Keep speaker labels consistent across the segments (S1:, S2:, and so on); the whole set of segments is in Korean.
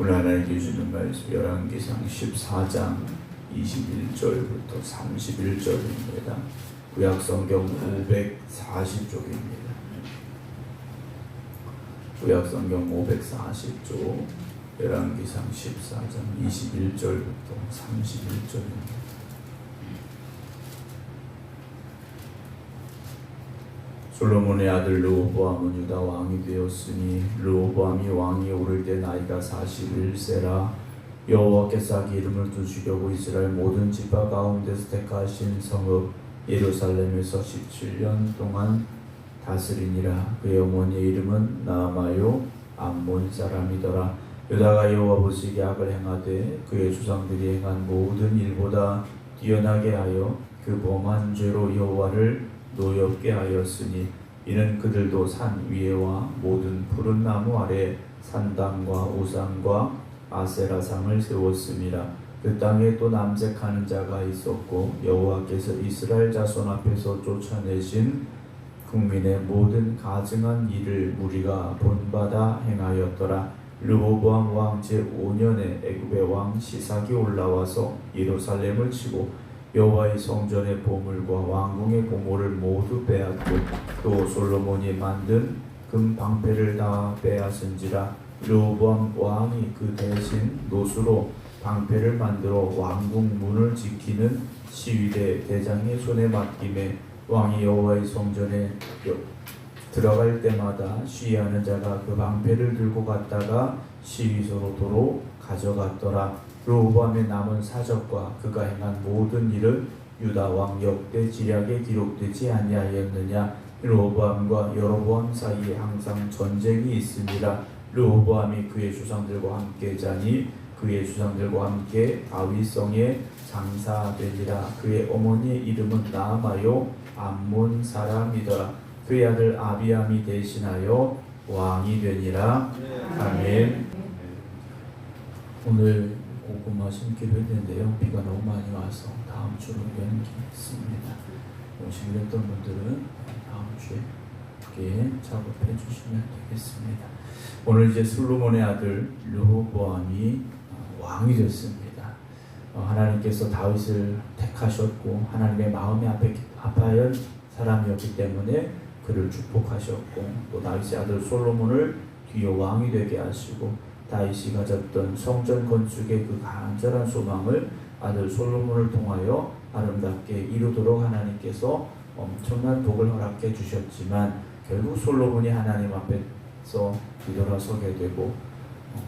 S1: 오늘 하나님께 주는 말씀 열왕기상 14장 21절부터 31절입니다. 구약 성경 540쪽입니다. 구약 성경 540쪽 열왕기상 14장 21절부터 31절입니다. 솔로몬의 아들 르호보암은 유다 왕이 되었으니 르호보암이 왕이 오를 때 나이가 41세라. 여호와께서 자기 이름을 두시려고 이스라엘 모든 지파 가운데서 택하신 성읍 예루살렘에서 17년 동안 다스리니라. 그의 어머니의 이름은 나아마요 암몬 사람이더라. 유다가 여호와 보시기에 악을 행하되 그의 조상들이 행한 모든 일보다 뛰어나게 하여 그 범한 죄로 여호와를 노엽게 하였으니 이는 그들도 산 위에와 모든 푸른 나무 아래 산당과 우상과 아세라상을 세웠습니다. 그 땅에 또 남색하는 자가 있었고 여호와께서 이스라엘 자손 앞에서 쫓아내신 국민의 모든 가증한 일을 무리가 본받아 행하였더라. 르호보암 왕 제 5년에 애굽의 왕 시삭이 올라와서 예루살렘을 치고 여호와의 성전의 보물과 왕궁의 보물을 모두 빼앗고 또 솔로몬이 만든 금 방패를 다 빼앗은지라 르호보암 왕이 그 대신 노수로 방패를 만들어 왕궁 문을 지키는 시위대 대장의 손에 맡김에 왕이 여호와의 성전에 들어갈 때마다 시위하는 자가 그 방패를 들고 갔다가 시위소로 도로 가져갔더라. 르호보암의 남은 사적과 그가 행한 모든 일은 유다 왕 역대 지략에 기록되지 아니하였느냐? 르호보암과 여로보암 사이에 항상 전쟁이 있습니다. 르호보암이 그의 조상들과 함께 자니 그의 조상들과 함께 다윗성에 장사되니라. 그의 어머니의 이름은 나아마요 암몬 사람이더라. 그의 아들 아비암이 대신하여 왕이 되니라. 아멘. 오늘 고구마 심기로 했는데요. 비가 너무 많이 와서 다음 주로 연기했습니다. 오시겠던 분들은 다음 주에 함께 작업해 주시면 되겠습니다. 오늘 이제 솔로몬의 아들 르호보암이 어, 왕이 됐습니다. 어, 하나님께서 다윗을 택하셨고 하나님의 마음이 아파한 사람이었기 때문에 그를 축복하셨고 또 다윗의 아들 솔로몬을 뒤에 왕이 되게 하시고 다윗이 가졌던 성전 건축의 그 간절한 소망을 아들 솔로몬을 통하여 아름답게 이루도록 하나님께서 엄청난 복을 허락해 주셨지만 결국 솔로몬이 하나님 앞에 서 뒤돌아서게 되고 어,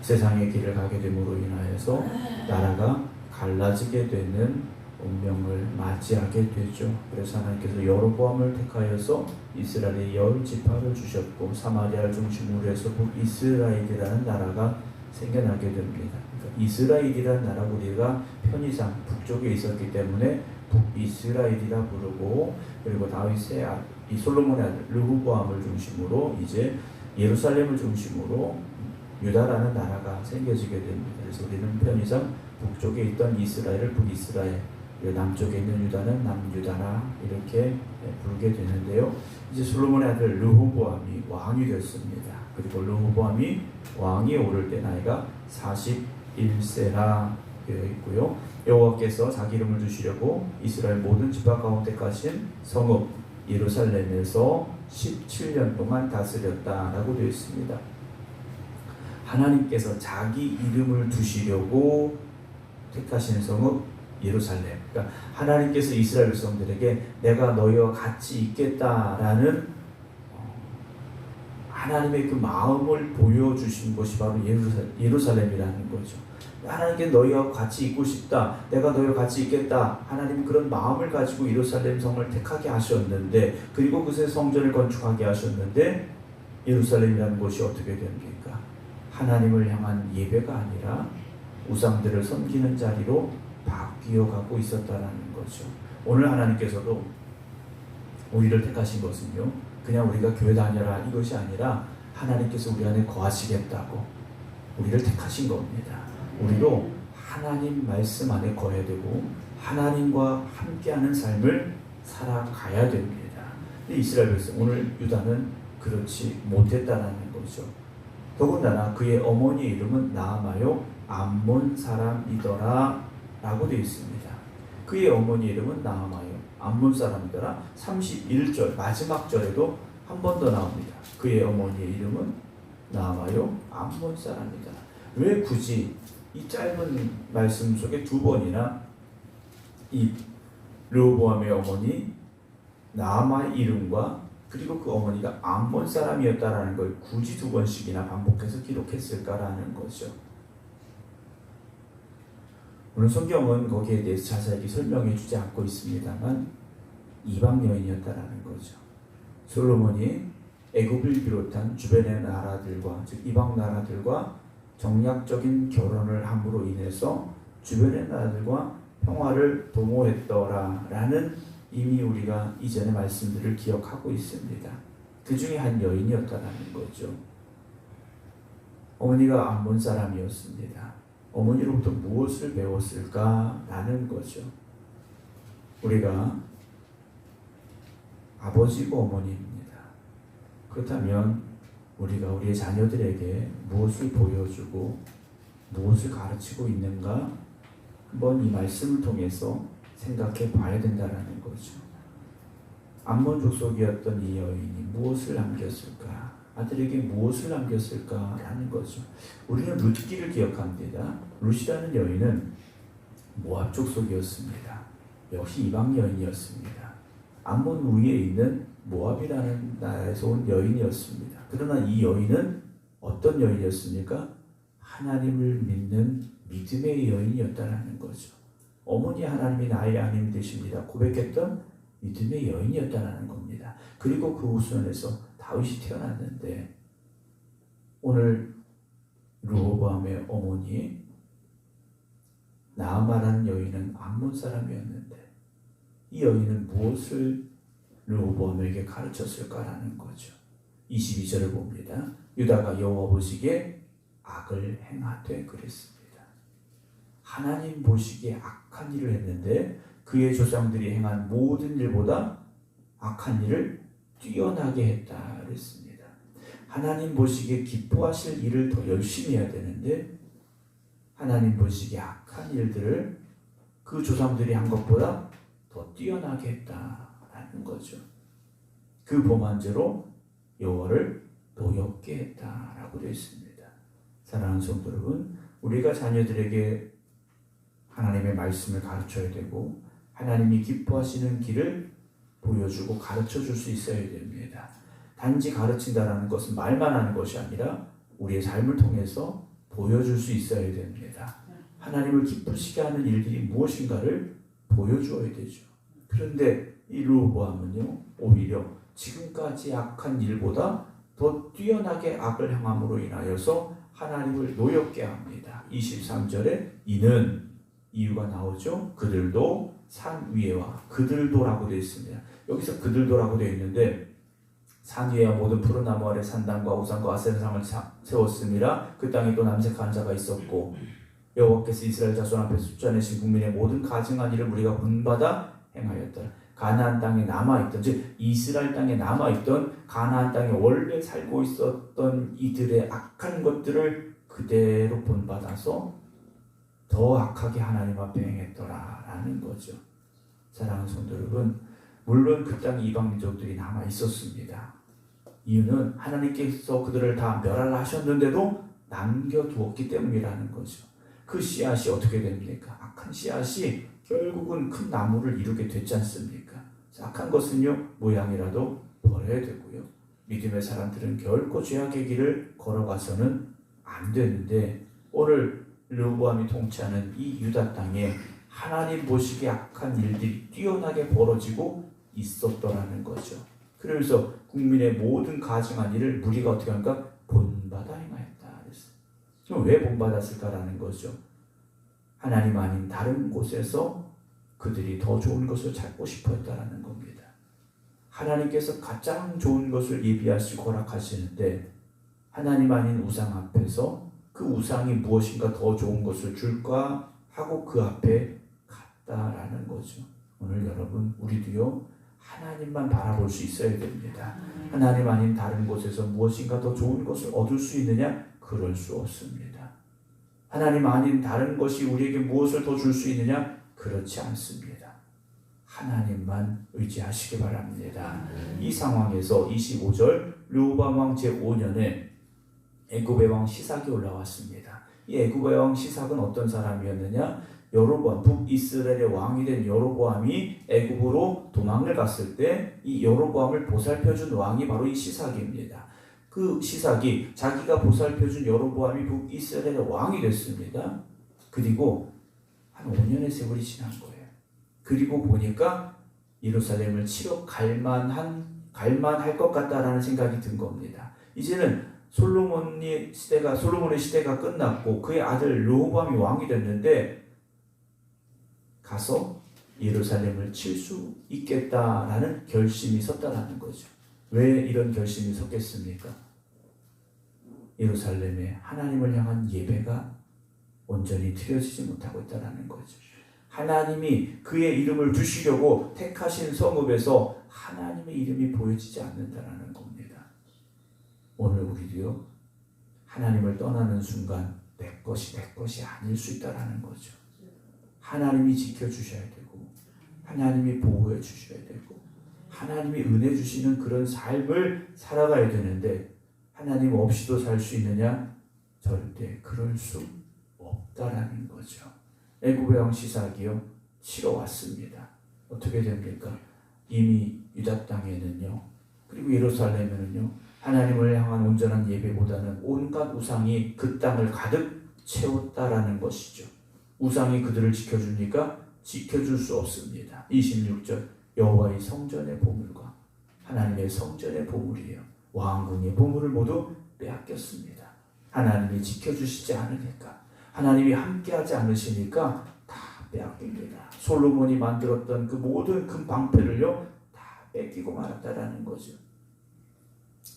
S1: 세상의 길을 가게 됨으로 인하여서 나라가 갈라지게 되는 운명을 맞이하게 되죠. 그래서 하나님께서 여로보암을 택하여서 이스라엘의 열 지파를 주셨고 사마리아를 중심으로 해서 북이스라엘이라는 나라가 생겨나게 됩니다. 그러니까 이스라엘이라는 나라 우리가 편의상 북쪽에 있었기 때문에 북이스라엘이라 부르고 그리고 다윗의 이 솔로몬의 르후보암을 중심으로 이제 예루살렘을 중심으로 유다라는 나라가 생겨지게 됩니다. 그래서 우리는 편의상 북쪽에 있던 이스라엘을 북이스라엘, 남쪽에 있는 유다는 남유다라 이렇게 부르게 되는데요. 이제 솔로몬의 아들 르후보암이 왕이 됐습니다. 그리고 르후보암이 왕이 오를 때 나이가 41세라 되어 있고요. 여호와께서 자기 이름을 주시려고 이스라엘 모든 지파 가운데 가신 성읍 예루살렘에서 17년 동안 다스렸다라고 되어 있습니다. 하나님께서 자기 이름을 두시려고 택하신 성읍 예루살렘. 그러니까 하나님께서 이스라엘 백성들에게 내가 너희와 같이 있겠다라는 어, 하나님의 그 마음을 보여주신 것이 바로 예루살렘이라는 거죠. 하나님께 너희와 같이 있고 싶다. 내가 너희와 같이 있겠다. 하나님 그런 마음을 가지고 예루살렘 성을 택하게 하셨는데 그리고 그새 성전을 건축하게 하셨는데 예루살렘이라는 곳이 어떻게 됩니까? 하나님을 향한 예배가 아니라 우상들을 섬기는 자리로 바뀌어 가고 있었다라는 거죠. 오늘 하나님께서도 우리를 택하신 것은요. 그냥 우리가 교회 다녀라 이것이 아니라 하나님께서 우리 안에 거하시겠다고 우리를 택하신 겁니다. 우리도 하나님 말씀 안에 거해야 되고 하나님과 함께하는 삶을 살아가야 됩니다. 이스라엘 백성 오늘 유다는 그렇지 못했다라는 거죠. 더군다나 그의 어머니의 이름은 나아마요 암몬 사람이더라 라고 되어 있습니다. 그의 어머니 이름은 나아마요 암몬 사람이더라 31절 마지막 절에도 한 번 더 나옵니다. 그의 어머니의 이름은 나아마요 암몬 사람이더라. 왜 굳이 이 짧은 말씀 속에 두 번이나 이 르호보암의 어머니 나아마의 이름과 그리고 그 어머니가 암몬 사람이었다라는 걸 굳이 두 번씩이나 반복해서 기록했을까라는 거죠. 물론 성경은 거기에 대해서 자세하게 설명해 주지 않고 있습니다만 이방 여인이었다라는 거죠. 솔로몬이 애굽을 비롯한 주변의 나라들과 즉 이방 나라들과 정략적인 결혼을 함으로 인해서 주변의 나라들과 평화를 도모했더라라는 이미 우리가 이전의 말씀들을 기억하고 있습니다. 그 중에 한 여인이었다라는 거죠. 어머니가 암몬 사람이었습니다. 어머니로부터 무엇을 배웠을까라는 거죠. 우리가 아버지고 어머니입니다. 그렇다면 우리가 우리의 자녀들에게 무엇을 보여주고 무엇을 가르치고 있는가 한번 이 말씀을 통해서 생각해 봐야 된다라는 거죠. 암몬 족속이었던 이 여인이 무엇을 남겼을까? 아들에게 무엇을 남겼을까라는 거죠. 우리는 룻기를 기억합니다. 룻이라는 여인은 모압 족속이었습니다. 역시 이방 여인이었습니다. 암몬 위에 있는 모압이라는 나라에서 온 여인이었습니다. 그러나 이 여인은 어떤 여인이었습니까? 하나님을 믿는 믿음의 여인이었다라는 거죠. 어머니 하나님이 나의 하나님 되십니다. 고백했던 믿음의 여인이었다라는 겁니다. 그리고 그 후손에서 다윗이 태어났는데 오늘 르호보암의 어머니 나아마라는 여인은 암몬 사람이었는데 이 여인은 무엇을 르호보암에게 가르쳤을까라는 거죠. 22절을 봅니다. 유다가 여호와 보시기에 악을 행하되 그랬습니다. 하나님 보시기에 악한 일을 했는데 그의 조상들이 행한 모든 일보다 악한 일을 뛰어나게 했다 그랬습니다. 하나님 보시기에 기뻐하실 일을 더 열심히 해야 되는데 하나님 보시기에 악한 일들을 그 조상들이 한 것보다 더 뛰어나게 했다라는 거죠. 그 범한 죄로 여호와를 노엽게 했다라고 되어 있습니다. 사랑하는 성도 여러분, 우리가 자녀들에게 하나님의 말씀을 가르쳐야 되고 하나님이 기뻐하시는 길을 보여주고 가르쳐 줄 수 있어야 됩니다. 단지 가르친다라는 것은 말만 하는 것이 아니라 우리의 삶을 통해서 보여줄 수 있어야 됩니다. 하나님을 기쁘시게 하는 일들이 무엇인가를 보여주어야 되죠. 그런데 이 르호보암은요 오히려 지금까지 악한 일보다 더 뛰어나게 악을 행함으로 인하여서 하나님을 노엽게 합니다. 23절에 이는 이유가 나오죠. 그들도 산 위에와 그들도라고 되어 있습니다. 여기서 그들도라고 되어 있는데 산 위에와 모든 푸른 나무 아래 산당과 우상과 아세상을 세웠습니다. 그 땅에 또 남색한 자가 있었고 여호와께서 이스라엘 자손 앞에 숫자내신 국민의 모든 가증한 일을 우리가 본받아 행하였다. 가나안 땅에 남아 있던 즉 이스라엘 땅에 남아 있던 가나안 땅에 원래 살고 있었던 이들의 악한 것들을 그대로 본받아서 더 악하게 하나님 앞에 행했더라라는 거죠. 사랑하는 성도 여러분, 물론 그 땅에 이방 민족들이 남아 있었습니다. 이유는 하나님께서 그들을 다 멸하라 하셨는데도 남겨두었기 때문이라는 거죠. 그 씨앗이 어떻게 됩니까? 악한 씨앗이 결국은 큰 나무를 이루게 됐지 않습니까? 악한 것은요 모양이라도 버려야 되고요. 믿음의 사람들은 결코 죄악의 길을 걸어가서는 안 되는데 오늘 르보암이 통치하는 이 유다 땅에 하나님 보시기에 악한 일들이 뛰어나게 벌어지고 있었더라는 거죠. 그러면서 국민의 모든 가증한 일을 무리가 어떻게 합니까? 본받아 행하였다. 그럼 왜 본받았을까라는 거죠. 하나님 아닌 다른 곳에서 그들이 더 좋은 것을 찾고 싶어 했다라는 겁니다. 하나님께서 가장 좋은 것을 예비하시고 허락하시는데 하나님 아닌 우상 앞에서 그 우상이 무엇인가 더 좋은 것을 줄까 하고 그 앞에 갔다라는 거죠. 오늘 여러분 우리도요 하나님만 바라볼 수 있어야 됩니다. 하나님 아닌 다른 곳에서 무엇인가 더 좋은 것을 얻을 수 있느냐? 그럴 수 없습니다. 하나님 아닌 다른 것이 우리에게 무엇을 더 줄 수 있느냐? 그렇지 않습니다. 하나님만 의지하시기 바랍니다. 이 상황에서 25절 르호밤 왕 제5년에 애굽의 왕 시삭이 올라왔습니다. 이 애굽의 왕 시삭은 어떤 사람이었느냐? 여로보암 북이스라엘의 왕이 된 여로보암이 애굽으로 도망을 갔을 때 이 여로보암을 보살펴준 왕이 바로 이 시삭입니다. 그 시삭이 자기가 보살펴준 여로보암이 북이스라엘의 왕이 됐습니다. 그리고 한 5년의 세월이 지난 거예요. 그리고 보니까 예루살렘을 치러 갈만한 갈만할 것 같다라는 생각이 든 겁니다. 이제는 솔로몬의 시대가 솔로몬의 시대가 끝났고 그의 아들 르호밤이 왕이 됐는데 가서 예루살렘을 칠 수 있겠다라는 결심이 섰다라는 거죠. 왜 이런 결심이 섰겠습니까? 예루살렘에 하나님을 향한 예배가 온전히 드려지지 못하고 있다라는 거죠. 하나님이 그의 이름을 두시려고 택하신 성읍에서 하나님의 이름이 보여지지 않는다라는 겁니다. 오늘 우리도요 하나님을 떠나는 순간 내 것이 내 것이 아닐 수 있다라는 거죠. 하나님이 지켜 주셔야 되고 하나님이 보호해 주셔야 되고 하나님이 은혜 주시는 그런 삶을 살아가야 되는데 하나님 없이도 살 수 있느냐? 절대 그럴 수 없다라는 거죠. 애굽의 왕 시삭이요 치러 왔습니다. 어떻게 됩니까? 이미 유다 땅에는요 그리고 예루살렘에는요 하나님을 향한 온전한 예배보다는 온갖 우상이 그 땅을 가득 채웠다라는 것이죠. 우상이 그들을 지켜주니까 지켜줄 수 없습니다. 26절 여호와의 성전의 보물과 하나님의 성전의 보물이에요. 왕궁의 보물을 모두 빼앗겼습니다. 하나님이 지켜주시지 않으니까 하나님이 함께하지 않으시니까 다 빼앗깁니다. 솔로몬이 만들었던 그 모든 금 방패를요 다 뺏기고 말았다라는 거죠.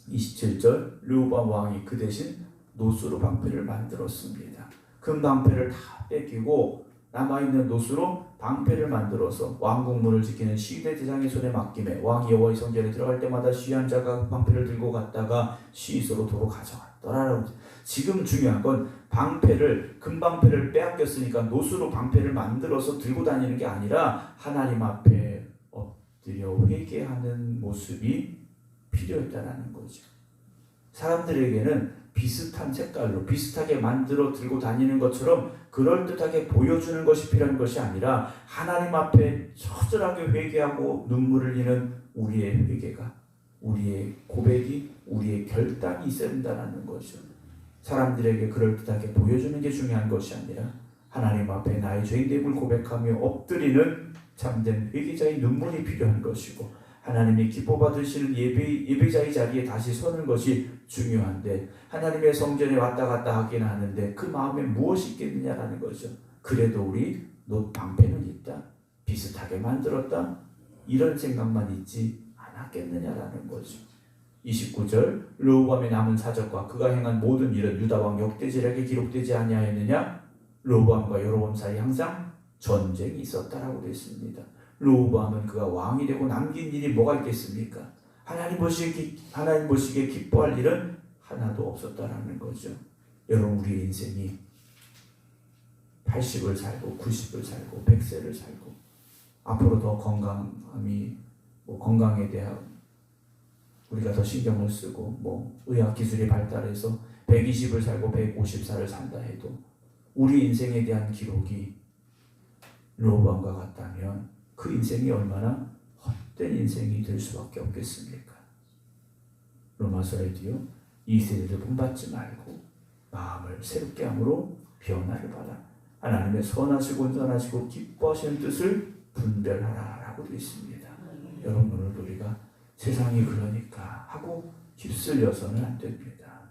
S1: 27절 르호밤 왕이 그 대신 노수로 방패를 만들었습니다. 금 방패를 다 뺏기고 남아있는 노수로 방패를 만들어서 왕궁문을 지키는 시대 대장의 손에 맡김에 왕 여호와의 성전에 들어갈 때마다 시한 자가 그 방패를 들고 갔다가 시소로 도로 가져갔더라라고 지금 중요한 건 방패를 금방패를 빼앗겼으니까 노수로 방패를 만들어서 들고 다니는 게 아니라 하나님 앞에 엎드려 회개하는 모습이 필요했다라는 거죠. 사람들에게는 비슷한 색깔로 비슷하게 만들어 들고 다니는 것처럼 그럴듯하게 보여주는 것이 필요한 것이 아니라 하나님 앞에 처절하게 회개하고 눈물을 흘리는 우리의 회개가 우리의 고백이 우리의 결단이 있어야 된다는 거죠. 사람들에게 그럴듯하게 보여주는 게 중요한 것이 아니라 하나님 앞에 나의 죄인됨을 고백하며 엎드리는 참된 회개자의 눈물이 필요한 것이고 하나님이 기뻐 받으시는 예배, 예배자의 자리에 다시 서는 것이 중요한데 하나님의 성전에 왔다 갔다 하긴 하는데 그 마음에 무엇이 있겠느냐라는 거죠. 그래도 우리 노 방패는 있다. 비슷하게 만들었다. 이런 생각만 있지 않았겠느냐라는 거죠. 29절 르호밤의 남은 사적과 그가 행한 모든 일은 유다 왕 역대지략에 기록되지 아니하였느냐? 르호밤과 여로밤 사이 항상 전쟁이 있었다라고 되어 있습니다. 르호보암은 그가 왕이 되고 남긴 일이 뭐가 있겠습니까? 하나님 보시기에 하나님 보시기에 기뻐할 일은 하나도 없었다라는 거죠. 여러분 우리 인생이 80을 살고 90을 살고 100세를 살고 앞으로 더 건강함이 뭐 건강에 대한 우리가 더 신경을 쓰고 뭐 의학 기술이 발달해서 120을 살고 150살을 산다 해도 우리 인생에 대한 기록이 로밤과 같다면 그 인생이 얼마나 헛된 인생이 될 수밖에 없겠습니까? 로마서에도요 이 세대를 본받지 말고 마음을 새롭게 함으로 변화를 받아 하나님의 선하시고 온전하시고 기뻐하시는 뜻을 분별하라라고 되어 있습니다. 여러분 오늘 우리가 세상이 그러니까 하고 휩쓸려서는 안 됩니다.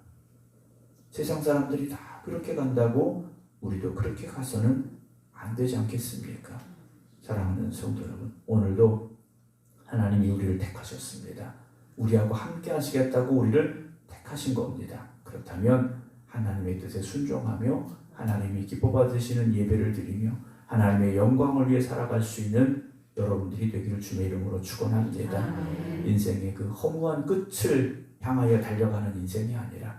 S1: 세상 사람들이 다 그렇게 간다고 우리도 그렇게 가서는 안 되지 않겠습니까? 사랑하는 성도 여러분, 오늘도 하나님이 우리를 택하셨습니다. 우리하고 함께 하시겠다고 우리를 택하신 겁니다. 그렇다면 하나님의 뜻에 순종하며 하나님이 기뻐 받으시는 예배를 드리며 하나님의 영광을 위해 살아갈 수 있는 여러분들이 되기를 주의 이름으로 축원합니다. 인생의 그 허무한 끝을 향하여 달려가는 인생이 아니라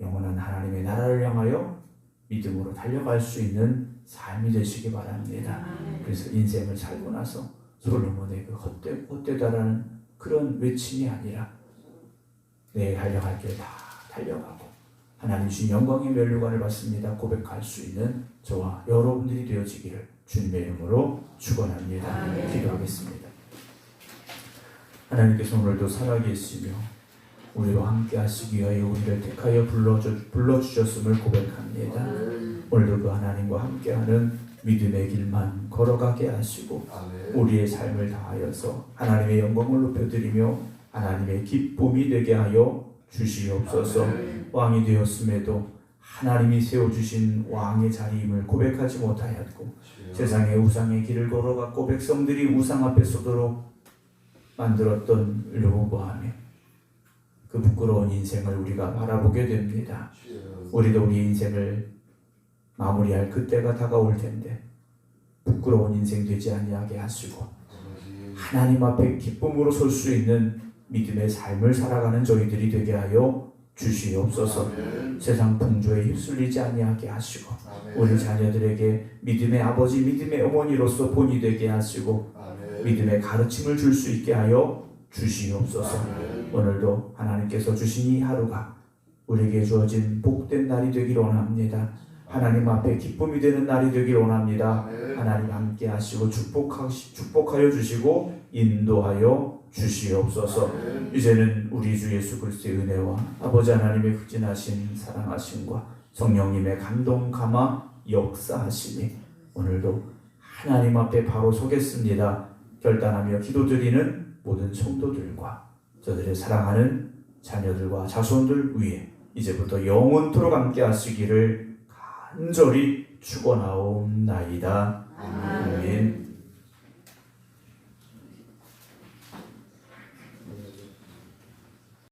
S1: 영원한 하나님의 나라를 향하여 믿음으로 달려갈 수 있는 삶이 되시기 바랍니다. 그래서 인생을 살고 나서 솔로몬의 그 헛되, 헛되다라는 그런 외침이 아니라 내 달려갈 길 다 달려가고 하나님 주신 영광의 멸류관을 받습니다 고백할 수 있는 저와 여러분들이 되어지기를 주님의 이름으로 축원합니다. 기도하겠습니다. 하나님께서 오늘도 살아계시며 우리와 함께 하시기 위하여 우리를 택하여 불러주, 불러주셨음을 고백합니다. 오늘도 그 하나님과 함께하는 믿음의 길만 걸어가게 하시고
S2: 아멘.
S1: 우리의 삶을 다하여서 하나님의 영광을 높여드리며 하나님의 기쁨이 되게 하여 주시옵소서 왕이 되었음에도 하나님이 세워주신 왕의 자리임을 고백하지 못하였고 세상의 우상의 길을 걸어갔고 백성들이 우상 앞에 서도록 만들었던 르호보암의 그 부끄러운 인생을 우리가 바라보게 됩니다. 우리도 우리 인생을 마무리할 그때가 다가올 텐데 부끄러운 인생 되지 아니하게 하시고 하나님 앞에 기쁨으로 설 수 있는 믿음의 삶을 살아가는 저희들이 되게 하여 주시옵소서. 세상 풍조에 휩쓸리지 아니하게 하시고 우리 자녀들에게 믿음의 아버지, 믿음의 어머니로서 본이 되게 하시고 믿음의 가르침을 줄 수 있게 하여 주시옵소서. 오늘도 하나님께서 주신 이 하루가 우리에게 주어진 복된 날이 되기를 원합니다. 하나님 앞에 기쁨이 되는 날이 되기를 원합니다. 하나님 함께 하시고 축복하시, 축복하여 주시고 인도하여 주시옵소서. 이제는 우리 주 예수 그리스도의 은혜와 아버지 하나님의 극진하신 사랑하심과 성령님의 감동 감화 역사하심이 오늘도 하나님 앞에 바로 서겠습니다. 결단하며 기도드리는 모든 성도들과 저들의 사랑하는 자녀들과 자손들 위해 이제부터 영원토록 함께 하시기를 간절히 축원하옵나이다. 아멘.